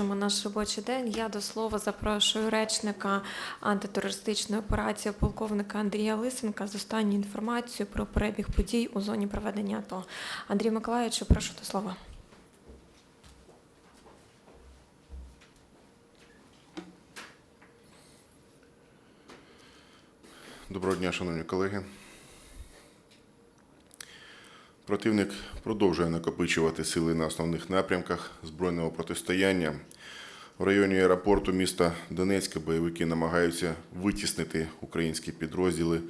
Наш робочий день. Я до слова запрошую речника антитерористичної операції полковника Андрія Лисенка з останньою інформацією про перебіг подій у зоні проведення АТО. Андрій Миколаївич, прошу до слова. Доброго дня, шановні колеги. Противник продовжує накопичувати сили на основних напрямках збройного протистояння. В районі аеропорту міста Донецька бойовики намагаються витіснити українські підрозділи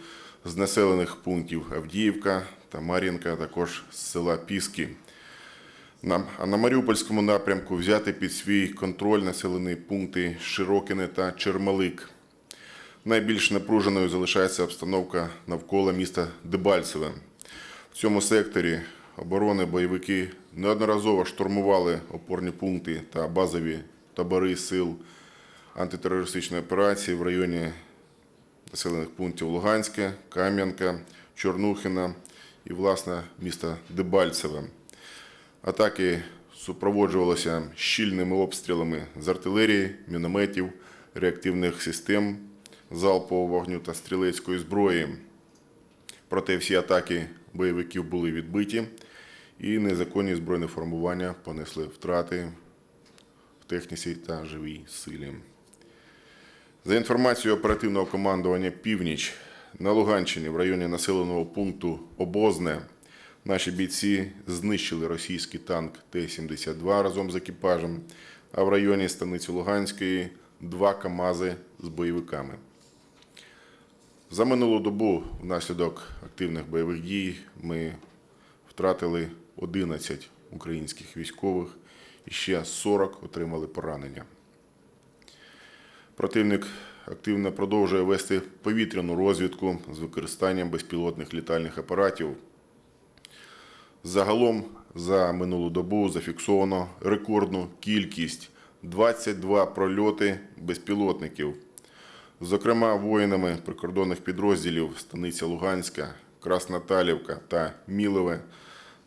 з населених пунктів Авдіївка та Мар'їнка, також з села Піски. А на Маріупольському напрямку взяти під свій контроль населені пункти Широкине та Чермалик. Найбільш напруженою залишається обстановка навколо міста Дебальцеве. В цьому секторі оборони бойовики неодноразово штурмували опорні пункти та базові табори сил антитерористичної операції в районі населених пунктів Луганське, Кам'янка, Чорнухина і, власне, міста Дебальцеве. Атаки супроводжувалися щільними обстрілами з артилерії, мінометів, реактивних систем залпового вогню та стрілецької зброї. Проте всі атаки бойовиків були відбиті, і незаконні збройні формування понесли втрати в техніці та живій силі. За інформацією оперативного командування Північ на Луганщині в районі населеного пункту Обозне наші бійці знищили російський танк Т-72 разом з екіпажем, а в районі станиці Луганської два КАМАЗи з бойовиками. За минулу добу внаслідок активних бойових дій ми втратили 11 українських військових і ще 40 отримали поранення. Противник активно продовжує вести повітряну розвідку з використанням безпілотних літальних апаратів. Загалом за минулу добу зафіксовано рекордну кількість 22 прольоти безпілотників. Зокрема, воїнами прикордонних підрозділів Станиця Луганська, Красноталівка та Мілове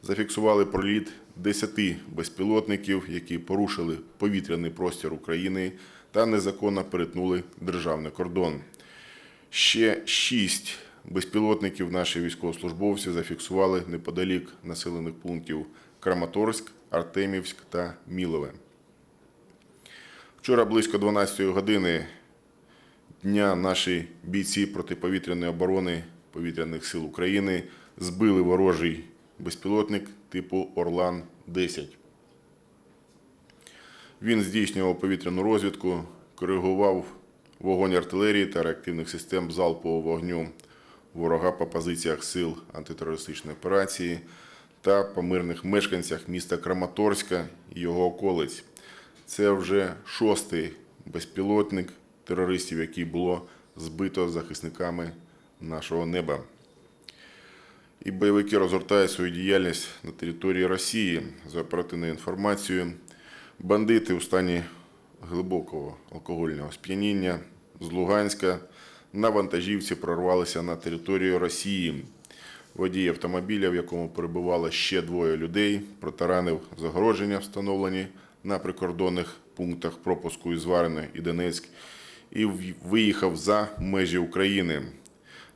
зафіксували проліт 10 безпілотників, які порушили повітряний простір України та незаконно перетнули державний кордон. Ще 6 безпілотників наші військовослужбовці зафіксували неподалік населених пунктів Краматорськ, Артемівськ та Мілове. Вчора близько 12 години дня наші бійці протиповітряної оборони повітряних сил України збили ворожий безпілотник типу Орлан-10. Він здійснював повітряну розвідку, коригував вогонь артилерії та реактивних систем залпового вогню ворога по позиціях сил антитерористичної операції та по мирних мешканцях міста Краматорська і його околиць. Це вже шостий безпілотник терористів, який було збито захисниками нашого неба. І бойовики розгортають свою діяльність на території Росії за оперативною інформацією. Бандити у стані глибокого алкогольного сп'яніння з Луганська на вантажівці прорвалися на територію Росії. Водій автомобіля, в якому перебувало ще двоє людей, протаранив загородження, встановлені на прикордонних пунктах пропуску із Варни і Донецьк, і виїхав за межі України.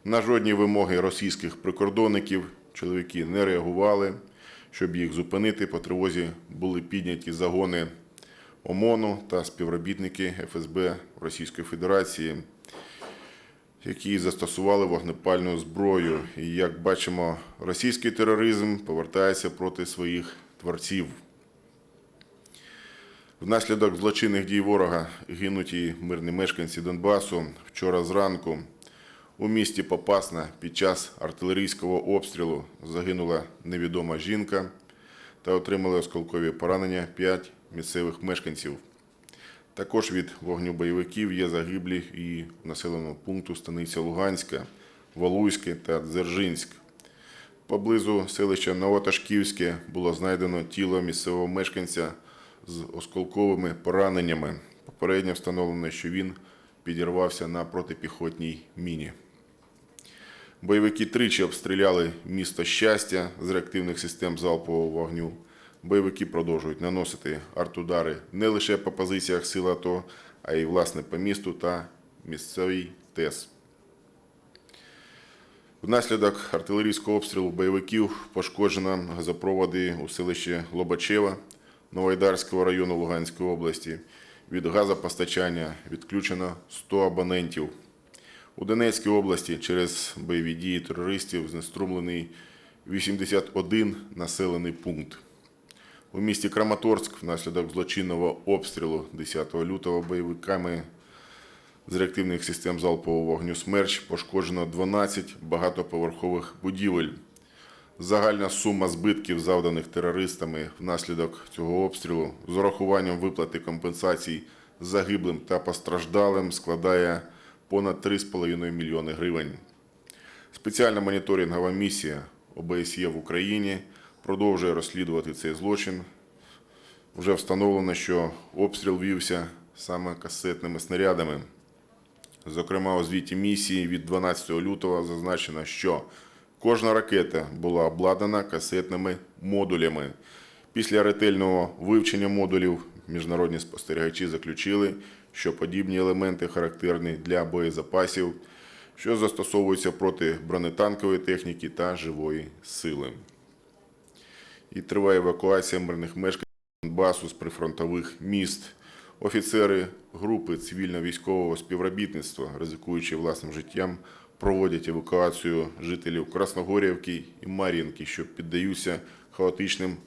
На жодні вимоги російських прикордонників чоловіки не реагували. Щоб їх зупинити, по тривозі були підняті загони ОМОНу та співробітники ФСБ Російської Федерації, які застосували вогнепальну зброю. І як бачимо, російський тероризм повертається проти своїх творців. Внаслідок злочинних дій ворога гинуть і мирні мешканці Донбасу. Вчора зранку у місті Попасна під час артилерійського обстрілу загинула невідома жінка та отримали осколкові поранення 5 місцевих мешканців. Також від вогню бойовиків є загиблі і в населеному пункту станиця Луганська, Валуйське та Дзержинськ. Поблизу селища Новоташківське було знайдено тіло місцевого мешканця з осколковими пораненнями. Попередньо встановлено, що він підірвався на протипіхотній міні. Бойовики тричі обстріляли місто щастя з реактивних систем залпового вогню. бойовики продовжують наносити артудари не лише по позиціях сил АТО, а й власне по місту та місцевій ТЕС. Внаслідок артилерійського обстрілу бойовиків пошкоджено газопроводи у селищі Лобачева Новоайдарського району Луганської області. Від газопостачання відключено 100 абонентів. У Донецькій області через бойові дії терористів знеструмлений 81 населений пункт. У місті Краматорськ внаслідок злочинного обстрілу 10 лютого бойовиками з реактивних систем залпового вогню «Смерч» пошкоджено 12 багатоповерхових будівель. Загальна сума збитків, завданих терористами внаслідок цього обстрілу, з урахуванням виплати компенсацій загиблим та постраждалим, складає понад 3,5 мільйони гривень. Спеціальна моніторингова місія ОБСЄ в Україні продовжує розслідувати цей злочин. Вже встановлено, що обстріл вівся саме касетними снарядами. Зокрема, у звіті місії від 12 лютого зазначено, що кожна ракета була обладнана касетними модулями. Після ретельного вивчення модулів міжнародні спостерігачі заключили, що подібні елементи характерні для боєзапасів, що застосовуються проти бронетанкової техніки та живої сили. І триває евакуація мирних мешканців Донбасу з прифронтових міст. Офіцери групи цивільно-військового співробітництва, ризикуючи власним життям, проводять евакуацію жителів Красногорівки і Мар'їнки, що піддаються хаотичним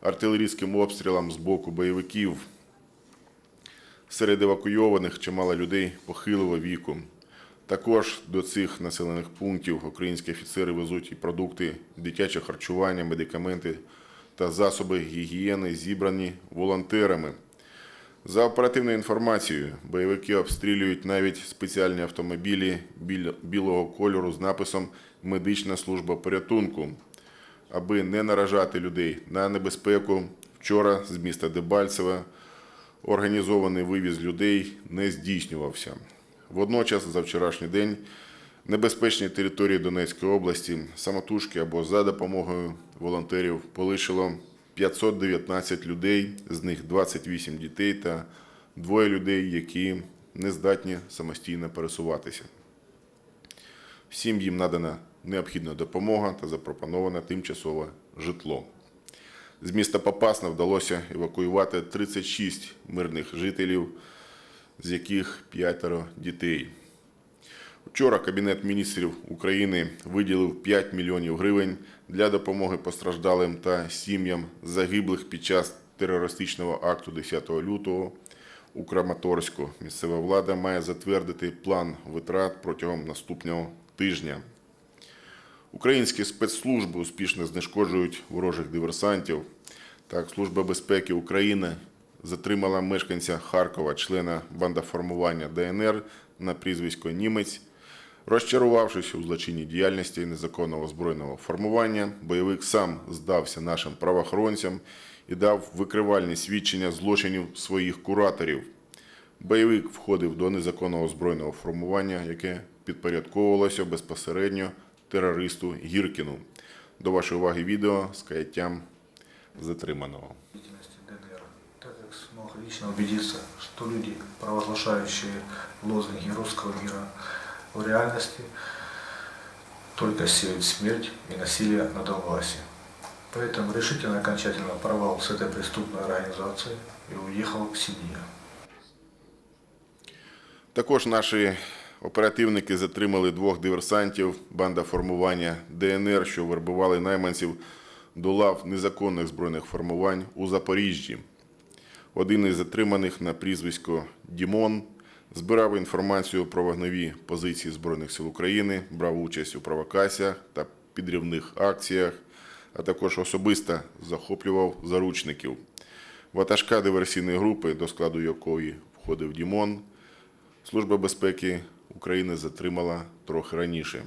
артилерійським обстрілам з боку бойовиків. Серед евакуйованих чимало людей похилого віку. Також до цих населених пунктів українські офіцери везуть і продукти, дитяче харчування, медикаменти та засоби гігієни, зібрані волонтерами. За оперативною інформацією, бойовики обстрілюють навіть спеціальні автомобілі білого кольору з написом Медична служба порятунку. Аби не наражати людей на небезпеку, вчора з міста Дебальцеве організований вивіз людей не здійснювався. Водночас, за вчорашній день, небезпечні території Донецької області самотужки або за допомогою волонтерів полишило 519 людей, з них 28 дітей та двоє людей, які не здатні самостійно пересуватися. Всім їм надана необхідна допомога та запропоноване тимчасове житло. З міста Попасна вдалося евакуювати 36 мирних жителів, з яких п'ятеро дітей. Вчора Кабінет міністрів України виділив 5 мільйонів гривень для допомоги постраждалим та сім'ям загиблих під час терористичного акту 10 лютого у Краматорську. Місцева влада має затвердити план витрат протягом наступного тижня. Українські спецслужби успішно знешкоджують ворожих диверсантів. Так, Служба безпеки України затримала мешканця Харкова, члена бандаформування ДНР на прізвисько Німець. Розчарувавшись у злочинній діяльності незаконного збройного формування, бойовик сам здався нашим правоохоронцям і дав викривальні свідчення злочинів своїх кураторів. Бойовик входив до незаконного збройного формування, яке підпорядковувалося безпосередньо терористу Гіркіну. До вашої уваги відео з каяттям затриманого. так смог лично убедиться, что люди, провозглашающие лозунги русского мира в реальности, только сеют смерть и насилие на Донбассе. Поэтому решительно окончательно порвал с этой преступной организацией и уехал к семье. Також наші оперативники затримали двох диверсантів банда формування ДНР, що вербували найманців до лав незаконних збройних формувань у Запоріжжі. Один із затриманих на прізвисько Дімон збирав інформацію про вогневі позиції Збройних сил України, брав участь у провокаціях та підривних акціях, а також особисто захоплював заручників. Ватажка диверсійної групи, до складу якої входив Дімон, Служба безпеки України затримала трохи раніше.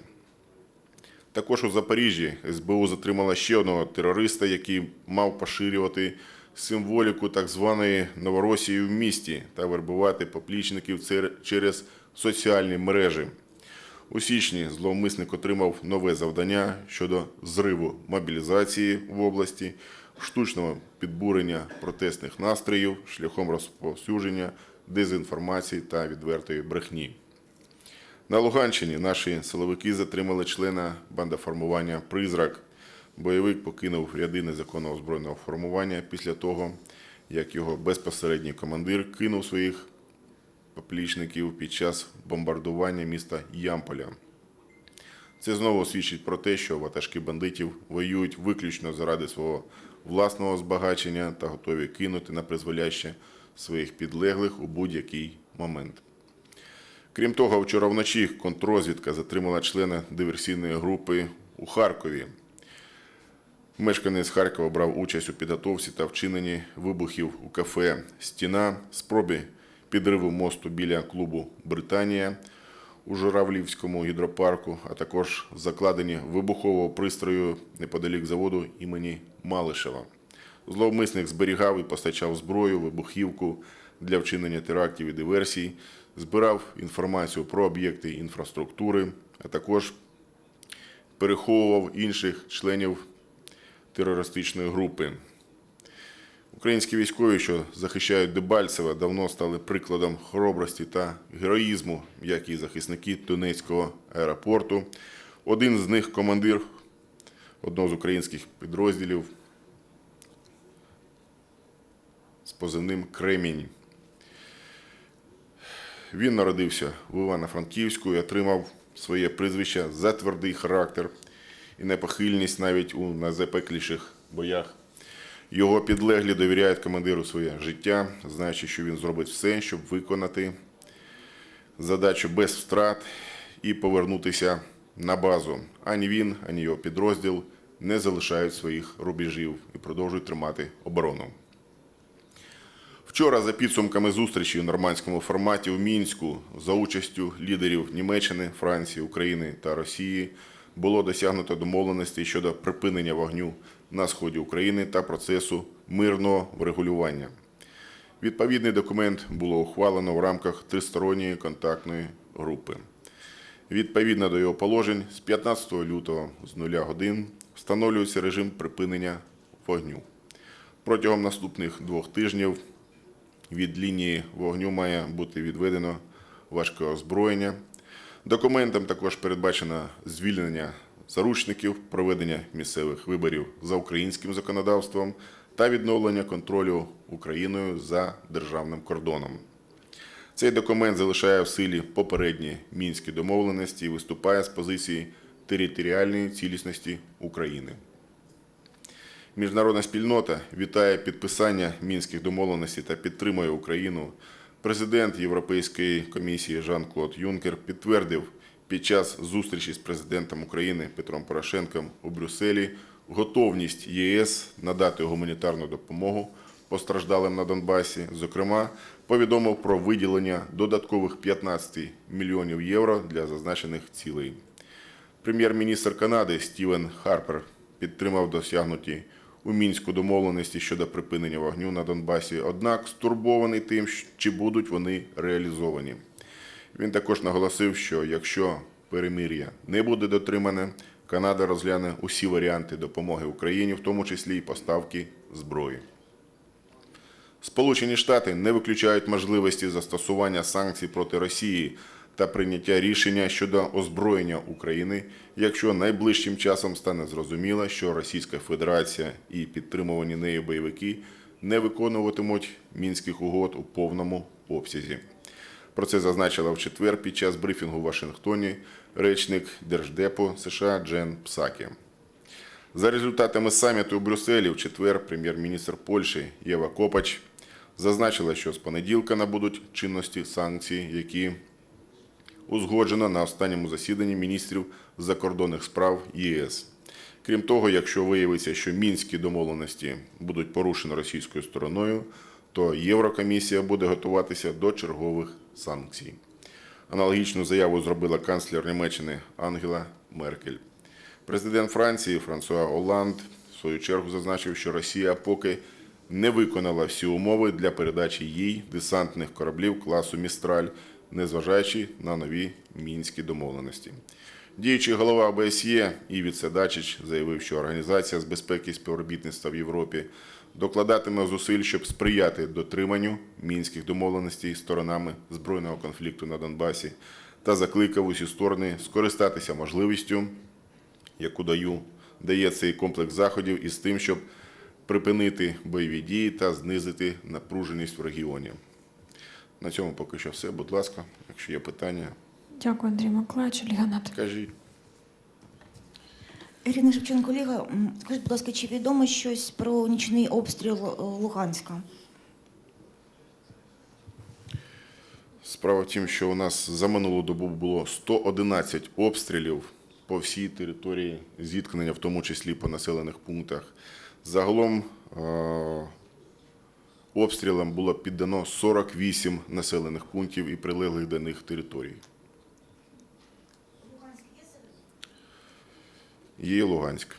Також у Запоріжжі СБУ затримала ще одного терориста, який мав поширювати символіку так званої Новоросії в місті та вербувати поплічників через соціальні мережі. У січні зловмисник отримав нове завдання щодо зриву мобілізації в області. штучного підбурення протестних настроїв шляхом розповсюдження дезінформації та відвертої брехні. На Луганщині наші силовики затримали члена бандоформування Призрак. Бойовик покинув ряди незаконного збройного формування після того, як його безпосередній командир кинув своїх поплічників під час бомбардування міста Ямполя. Це знову свідчить про те, що ватажки бандитів воюють виключно заради свого власного збагачення та готові кинути на призволяще своїх підлеглих у будь-який момент. Крім того, вчора вночі контррозвідка затримала члена диверсійної групи у Харкові. Мешканець Харкова брав участь у підготовці та вчиненні вибухів у кафе Стіна, спробі підриву мосту біля клубу Британія у Журавлівському гідропарку, а також закладені вибухового пристрою неподалік заводу імені Малишева. Зловмисник зберігав і постачав зброю, вибухівку для вчинення терактів і диверсій, збирав інформацію про об'єкти інфраструктури, а також переховував інших членів терористичної групи. Українські військові, що захищають Дебальцева, давно стали прикладом хоробрості та героїзму, як і захисники Донецького аеропорту. Один з них командир одного з українських підрозділів з позивним Кремінь. Він народився в Івано-Франківську і отримав своє прізвище за твердий характер і непохильність навіть у найзапекліших боях. Його підлеглі довіряють командиру своє життя, знаючи, що він зробить все, щоб виконати задачу без втрат і повернутися на базу. Ані він, ані його підрозділ не залишають своїх рубежів і продовжують тримати оборону. Вчора за підсумками зустрічі у нормандському форматі в Мінську за участю лідерів Німеччини, Франції, України та Росії було досягнуто домовленостей щодо припинення вогню на сході України та процесу мирного врегулювання. Відповідний документ було ухвалено в рамках тристоронньої контактної групи. Відповідно до його положень, з 15 лютого з 0 годин встановлюється режим припинення вогню. Протягом наступних двох тижнів від лінії вогню має бути відведено важке озброєння. Документом також передбачено звільнення заручників, проведення місцевих виборів за українським законодавством та відновлення контролю Україною за державним кордоном. Цей документ залишає в силі попередні мінські домовленості і виступає з позиції територіальної цілісності України. Міжнародна спільнота вітає підписання мінських домовленостей та підтримує Україну. Президент Європейської комісії Жан-Клод Юнкер підтвердив під час зустрічі з президентом України Петром Порошенком у Брюсселі готовність ЄС надати гуманітарну допомогу постраждалим на Донбасі. Зокрема, повідомив про виділення додаткових 15 мільйонів євро для зазначених цілей. Прем'єр-міністр Канади Стівен Харпер підтримав досягнуті у мінську домовленості щодо припинення вогню на Донбасі, однак стурбований тим, чи будуть вони реалізовані. Він також наголосив, що якщо перемир'я не буде дотримане, Канада розгляне усі варіанти допомоги Україні, в тому числі і поставки зброї. Сполучені Штати не виключають можливості застосування санкцій проти Росії та прийняття рішення щодо озброєння України, якщо найближчим часом стане зрозуміло, що Російська Федерація і підтримувані нею бойовики не виконуватимуть мінських угод у повному обсязі. Про це зазначила в четвер під час брифінгу в Вашингтоні речник Держдепу США Джен Псакі. За результатами саміту у Брюсселі в четвер прем'єр-міністр Польщі Єва Копач зазначила, що з понеділка набудуть чинності санкції, які узгоджено на останньому засіданні міністрів закордонних справ ЄС. Крім того, якщо виявиться, що мінські домовленості будуть порушені російською стороною, то Єврокомісія буде готуватися до чергових санкцій. Аналогічну заяву зробила канцлер Німеччини Ангела Меркель. Президент Франції Франсуа Оланд в свою чергу зазначив, що Росія поки не виконала всі умови для передачі їй десантних кораблів класу Містраль, незважаючи на нові мінські домовленості. Діючий голова ОБСЄ Івіт Седачич заявив, що Організація з безпеки і співробітництва в Європі докладатиме зусиль, щоб сприяти дотриманню мінських домовленостей сторонами збройного конфлікту на Донбасі та закликав усі сторони скористатися можливістю, яку даю, дає цей комплекс заходів із тим, щоб припинити бойові дії та знизити напруженість в регіоні. На цьому поки що все. Будь ласка, якщо є питання, Дякую, Андрій Миколаївич. Ольга Нат. кажіть. Ірина Шевченко, Ліга, скажіть, будь ласка, чи відомо щось про нічний обстріл Луганська? Справа в тім, що у нас за минулу добу було 111 обстрілів по всій території зіткнення, в тому числі по населених пунктах. Загалом е, обстрілам було піддано 48 населених пунктів і прилеглих до них територій. Є Луганськ.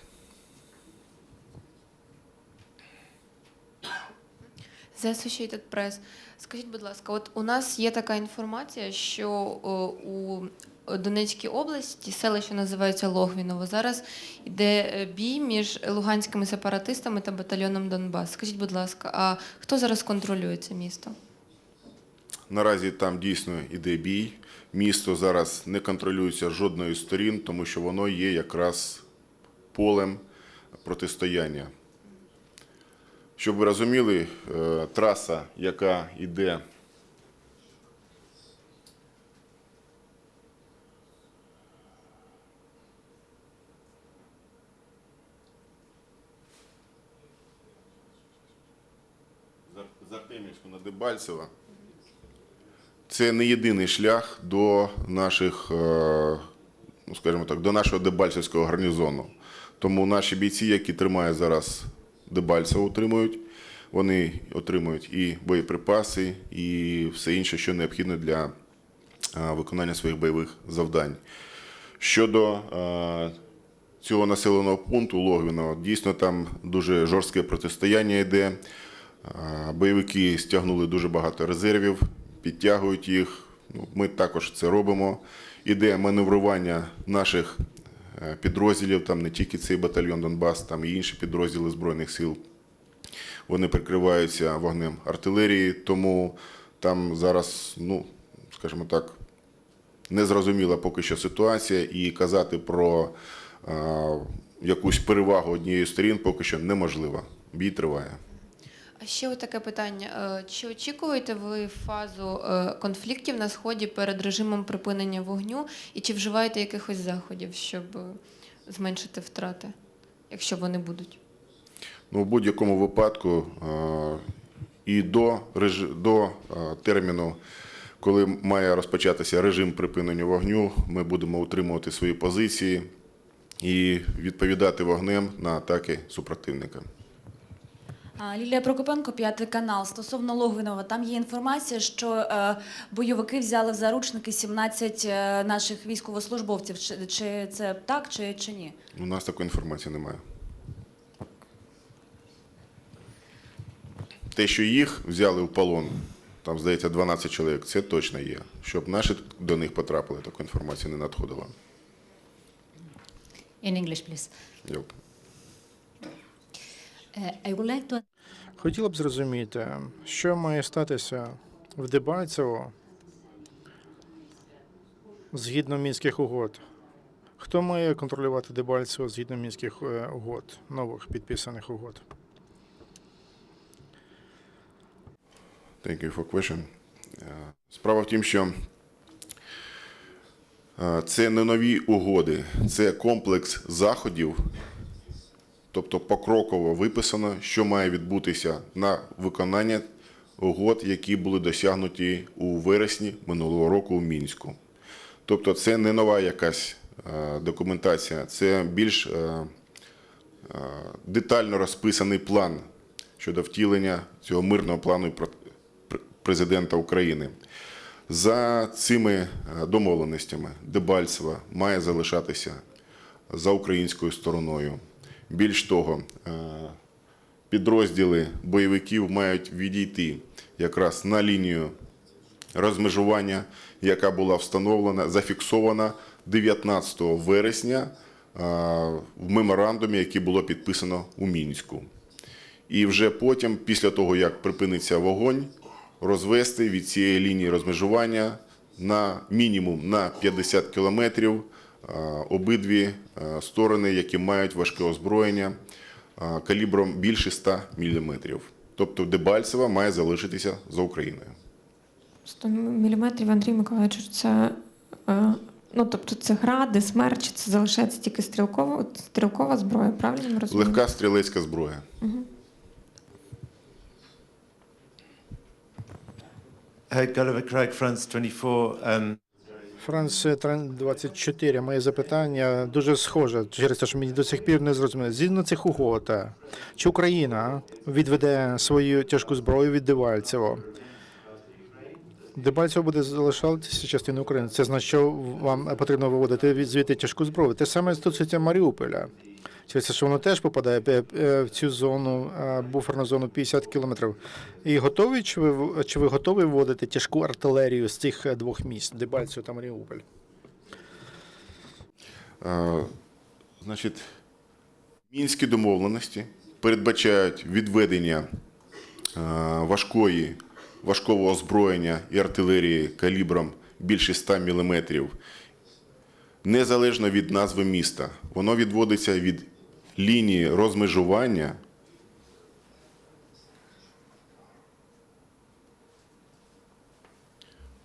Associated Press. Скажіть, будь ласка, от у нас є така інформація, що у Донецькій області селище називається Логвіново. Зараз йде е, бій між луганськими сепаратистами та батальйоном Донбас. Скажіть, будь ласка, а хто зараз контролює це місто? Наразі там дійсно іде бій. Місто зараз не контролюється жодною з сторін, тому що воно є якраз полем протистояння. Щоб ви розуміли, е, траса, яка йде з Дебальцево, це не єдиний шлях до наших, е, ну скажімо так, до нашого Дебальцевського гарнізону. Тому наші бійці, які тримають зараз Дебальцево, отримують, вони отримують і боєприпаси, і все інше, що необхідно для е, виконання своїх бойових завдань. Щодо е, цього населеного пункту Логвіного, дійсно там дуже жорстке протистояння йде. Бойовики стягнули дуже багато резервів, підтягують їх. Ну, Ми також це робимо. Іде маневрування наших е, підрозділів, там не тільки цей батальйон Донбас, там і інші підрозділи Збройних сил. Вони прикриваються вогнем артилерії, тому там зараз, ну, скажімо так, незрозуміла поки що ситуація, і казати про е, якусь перевагу однієї сторін поки що неможливо. Бій триває. А ще таке питання: Е, чи очікуєте ви фазу е, конфліктів на сході перед режимом припинення вогню, і чи вживаєте якихось заходів, щоб е, зменшити втрати, якщо вони будуть? Ну, в будь-якому випадку і до, до терміну, коли має розпочатися режим припинення вогню, ми будемо утримувати свої позиції і відповідати вогнем на атаки супротивника. Лілія Прокопенко, п'ятий канал. Стосовно Логвинова, там є інформація, що е, бойовики взяли в заручники 17 е, наших військовослужбовців. Чи, чи це так, чи, чи ні? У нас такої інформації немає. Те, що їх взяли в полон, там, здається, 12 чоловік, це точно є. Щоб наші до них потрапили, таку інформацію не надходила. In English, please. Дякую. To Хотіло б зрозуміти, що має статися в Дебальцево згідно мінських угод. Хто має контролювати Дебальцево згідно мінських е, угод, нових підписаних угод? Thank you for question. Е, Справа в тім, що е, це не нові угоди, це комплекс заходів, тобто покроково виписано, що має відбутися на виконання угод, які були досягнуті у вересні минулого року у Мінську. Тобто це не нова якась е, документація, це більш е, е, детально розписаний план щодо втілення цього мирного плану президента України. За цими домовленостями Дебальцева має залишатися за українською стороною. Більш того, е, підрозділи бойовиків мають відійти якраз на лінію розмежування, яка була встановлена, зафіксована 19 вересня е, в меморандумі, який було підписано у Мінську. І вже потім, після того, як припиниться вогонь, розвести від цієї лінії розмежування на мінімум на 50 кілометрів обидві е, сторони, які мають важке озброєння е, калібром більше 100 мм. Тобто Дебальцево має залишитися за Україною. 100 міліметрів, Андрій Миколаївич, це, е, ну, тобто це гради, смерч, це залишається тільки стрілкова, стрілкова зброя, правильно ми розуміємо? Легка стрілецька зброя. Hey, Gulliver Craig, France 24. Um, Франц 24. Моє запитання дуже схоже через те, що мені до сих пір не зрозуміло. Згідно цих угод, чи Україна відведе свою тяжку зброю від Дебальцево? Дебальцево буде залишатися частиною України. Це значить, що вам потрібно виводити від звідти тяжку зброю. Те саме стосується Маріуполя. Через що воно теж попадає е, е, в цю зону, е, буферну зону 50 кілометрів. І готові, чи ви, чи ви готові вводити тяжку артилерію з цих двох міст, Дебальцево та Маріуполь? Е, Значить, мінські домовленості передбачають відведення важкої, важкого озброєння і артилерії калібром більше 100 мм, незалежно від назви міста. Воно відводиться від лінії розмежування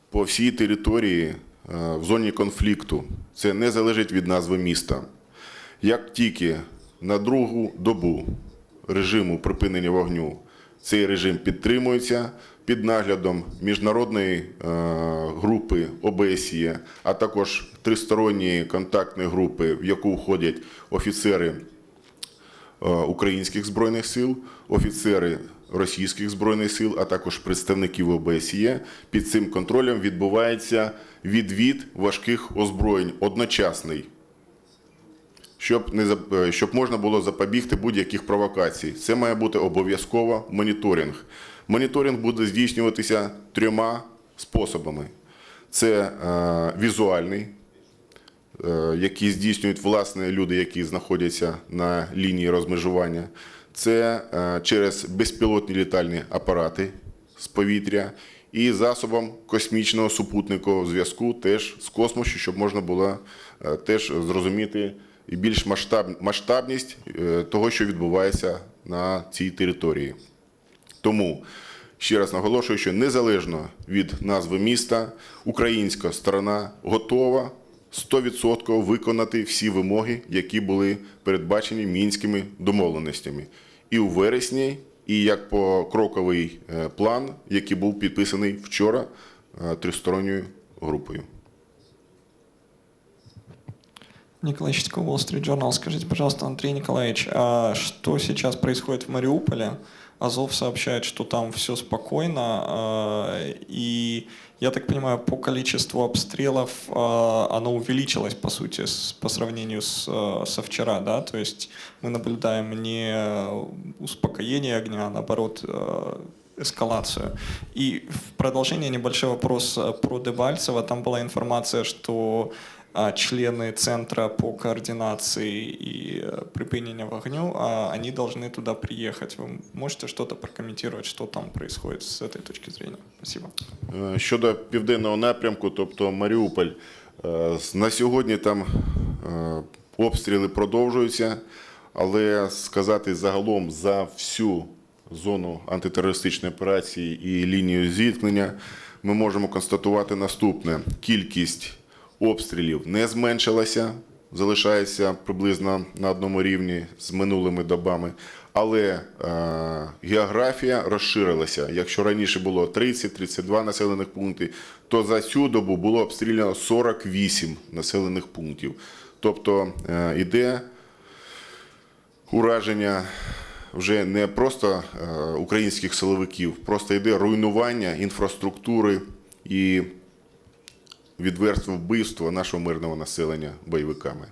по всій території е, в зоні конфлікту. Це не залежить від назви міста. Як тільки на другу добу режиму припинення вогню цей режим підтримується під наглядом міжнародної е, групи ОБСЄ, а також тристоронньої контактної групи, в яку входять офіцери українських збройних сил, офіцери російських збройних сил, а також представників ОБСЄ. Під цим контролем відбувається відвід важких озброєнь одночасний, щоб, не, е, щоб можна було запобігти будь-яких провокацій. Це має бути обов'язково моніторинг. Моніторинг буде здійснюватися трьома способами: це е, візуальний, е, які здійснюють власне люди, які знаходяться на лінії розмежування. Це е, через безпілотні літальні апарати з повітря і засобом космічного супутникового зв'язку теж з космосу, щоб можна було е, теж зрозуміти і більш масштаб, масштабність е, того, що відбувається на цій території. Тому ще раз наголошую, що незалежно від назви міста, українська сторона готова 100% виконати всі вимоги, які були передбачені мінськими домовленостями. І у вересні, і як покроковий е, план, який був підписаний вчора е, тристоронньою групою. Николай Щитко, Wall Street Journal. Скажите, пожалуйста, Андрей Николаевич, а что сейчас происходит в Мариуполе? Азов сообщает, что там все спокойно, а, и я так понимаю, по количеству обстрелов а, оно увеличилось, по сути, по сравнению с, а, со вчера, да? То есть мы наблюдаем не успокоение огня, а наоборот эскалацию. И в продолжение небольшой вопрос про Дебальцево. Там была информация, что члены Центра по координации и э, припынению в огню, а, они должны туда приехать. Вы можете что-то прокомментировать, что там происходит с этой точки зрения? Спасибо. Е, Щодо південного напрямку, тобто Маріуполь, е, з- на сьогодні там е, обстріли продовжуються, але сказати загалом за всю зону антитерористичної операції і лінію зіткнення ми можемо констатувати наступне: кількість обстрілів не зменшилася, залишається приблизно на одному рівні з минулими добами. Але е, географія розширилася. Якщо раніше було 30-32 населених пункти, то за цю добу було обстріляно 48 населених пунктів. Тобто е, іде ураження вже не просто е, українських силовиків, просто йде руйнування інфраструктури і відверство вбивства нашого мирного населення бойовиками.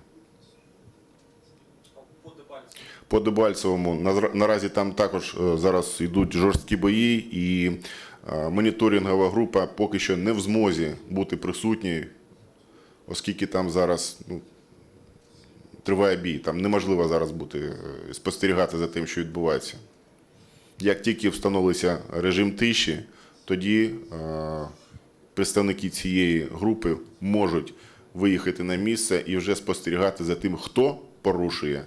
По Дебальцевому наразі там також е, зараз йдуть жорсткі бої, і е, моніторингова група поки що не в змозі бути присутньою оскільки там зараз ну, триває бій, там неможливо зараз бути е, спостерігати за тим, що відбувається. Як тільки встановився режим тиші, тоді представники цієї групи можуть виїхати на місце і вже спостерігати за тим, хто порушує,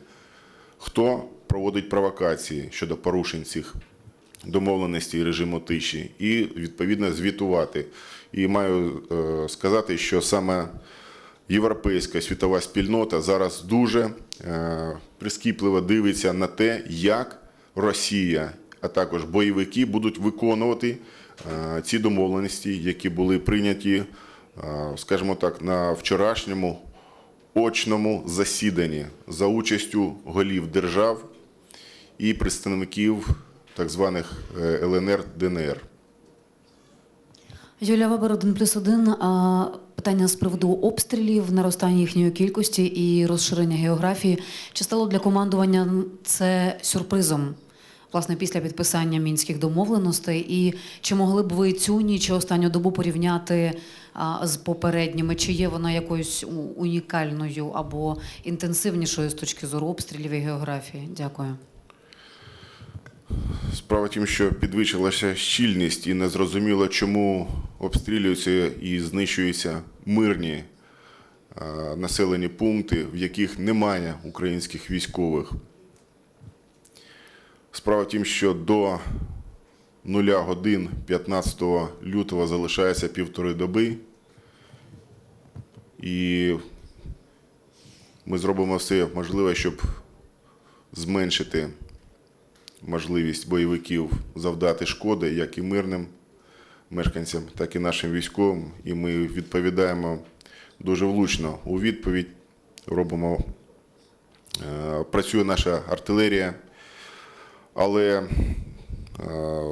хто проводить провокації щодо порушень цих домовленостей режиму тиші, і відповідно звітувати. І маю е, сказати, що саме європейська світова спільнота зараз дуже е, прискіпливо дивиться на те, як Росія, а також бойовики будуть виконувати ці домовленості, які були прийняті, е, скажімо так, на вчорашньому очному засіданні за участю голів держав і представників так званих е, ЛНР ДНР. Юлія Вебер, 1 плюс 1. А, Питання з приводу обстрілів, наростання їхньої кількості і розширення географії. Чи стало для командування це сюрпризом? Власне, після підписання мінських домовленостей, і чи могли б ви цю ніч останню добу порівняти з попередніми? Чи є вона якоюсь унікальною або інтенсивнішою з точки зору обстрілів і географії? Дякую. Справа тім, що підвищилася щільність і незрозуміло, чому обстрілюються і знищуються мирні населені пункти, в яких немає українських військових. Справа в тім, що до нуля годин 15 лютого залишається півтори доби, і ми зробимо все можливе, щоб зменшити можливість бойовиків завдати шкоди як і мирним мешканцям, так і нашим військовим. І ми відповідаємо дуже влучно у відповідь. Робимо, е, працює наша артилерія, але е,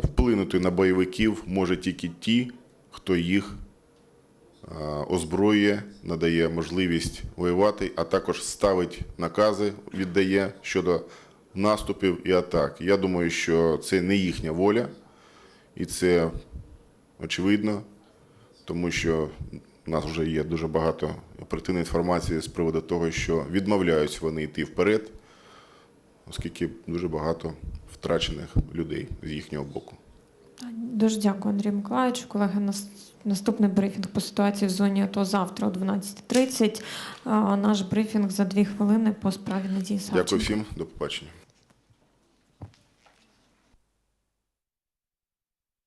вплинути на бойовиків може тільки ті, хто їх е, озброює, надає можливість воювати, а також ставить накази, віддає щодо наступів і атак. Я думаю, що це не їхня воля, і це очевидно, тому що у нас вже є дуже багато оперативної інформації з приводу того, що відмовляються вони йти вперед, оскільки дуже багато втрачених людей з їхнього боку. Дуже дякую, Андрій Миколаївич. Колеги, нас- наступний брифінг по ситуації в зоні АТО завтра о 12.30. А, Наш брифінг за дві хвилини по справі Надії Савченко. Дякую всім, до побачення.